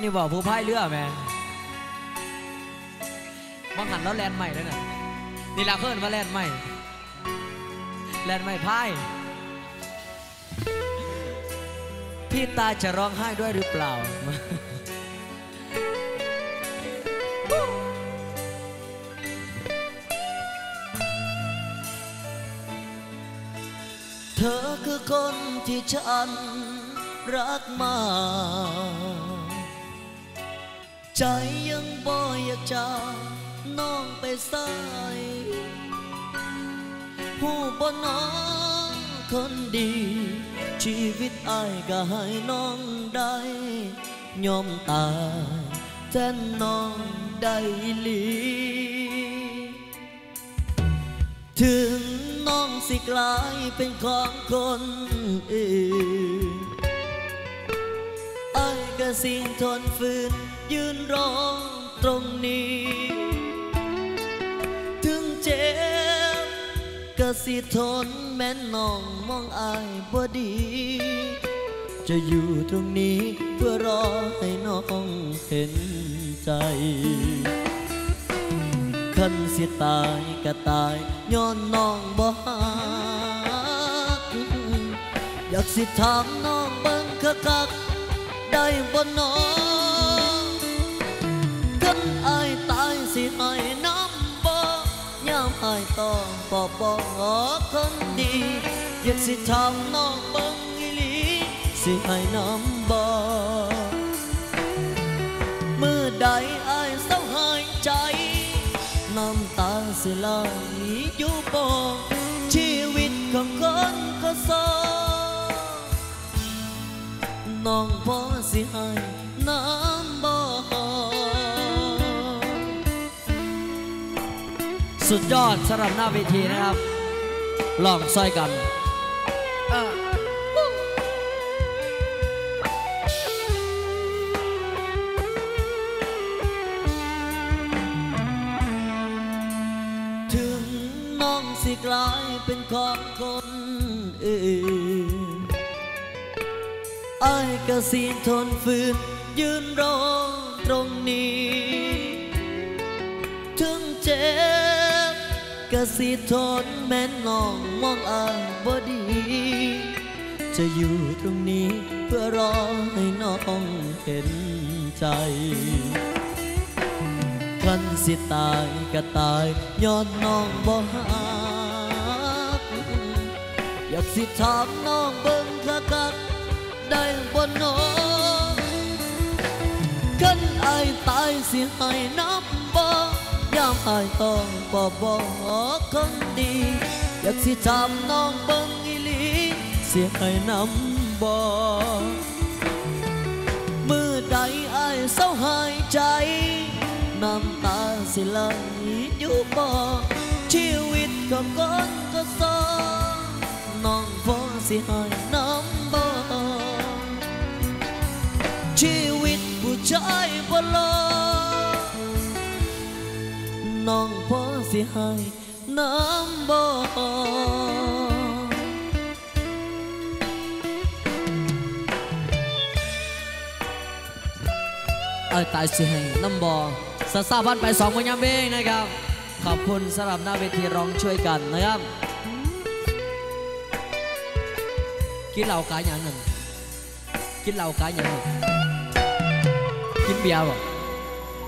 นี่บอกผู้พายเรือแม่มองหันแล้วแลนใหม่ด้วน่ะนี่ลาเคินว่าแลนใหม่แลนใหม่พายพี่ตาจะร้องไห้ด้วยหรือเปล่า เธอคือคนที่ฉันรักมาก ใจยังบ่อยากจะน้องไปใส่ผู้บ่น้องคนดี ชีวิตอายก็ให้น้องได้ยอมตายแทนน้องได้ลี ถึงน้องสิกลายเป็นของคนอื่น ไอ้ายก็สิ้นทนฝืน ยืนร้องตรงนี้ ถึงเจ็บก็สิทนแม้นน้องมองอายบ่ดี จะอยู่ตรงนี้เพื่อรอให้น้องเห็นใจคันสิตายก็ตายย้อนน้องบ่ฮักอยากสิถามน้องเบิ่งคัก ๆได้บ่น้องคันอายตายสิให้น้ำบ่ยามอายต้องปอบบ่คนดีอยากสิถามน้องเบิ่งอีหลีสิให้น้ำบ่เมื่อใดอายเศร้าหายใจน้ำตาสิไหลอยู่บ่ชีวิตของคนก็สอง น้องพอสิให้น้ำบ่สุดยอดสำหรับหน้าเวทีนะครับ ลองซอยกันเออถึงน้องสิกลายเป็นของคนอื่น อ้ายก็สิทนฝืน ยืนรอตรงนี้ ถึงเจ็บก็สิทนแม้นน้องมองอายบ่ดี จะอยู่ตรงนี้เพื่อรอให้น้องเห็นใจคันสิตายก็ตายย้อนน้องบ่ฮักอยากสิถามน้องเบิ่งคัก ๆได้บ่น้องคันอายตายสิให้น้ำบ่ยามอายต้องปอบบ่คนดีอยากสิถามน้ ชายบ่รอน้องพอสิให้น้ำบ่เออตายสิให้น้ำบอสะสาพันไปสองมวยยามเองนะครับ ขอบคุณสำหรับหน้าเวทีร้องช่วยกันนะครับกินเหล้ากายอย่างหนึ่งกินเหล้ากายอย่างหนึ่ง กินเบียร์บ่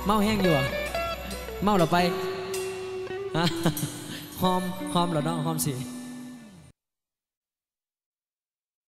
เมาแห้งอยู่อะเมาเราไปฮะหอมหอมเหรอเนาะหอมสิ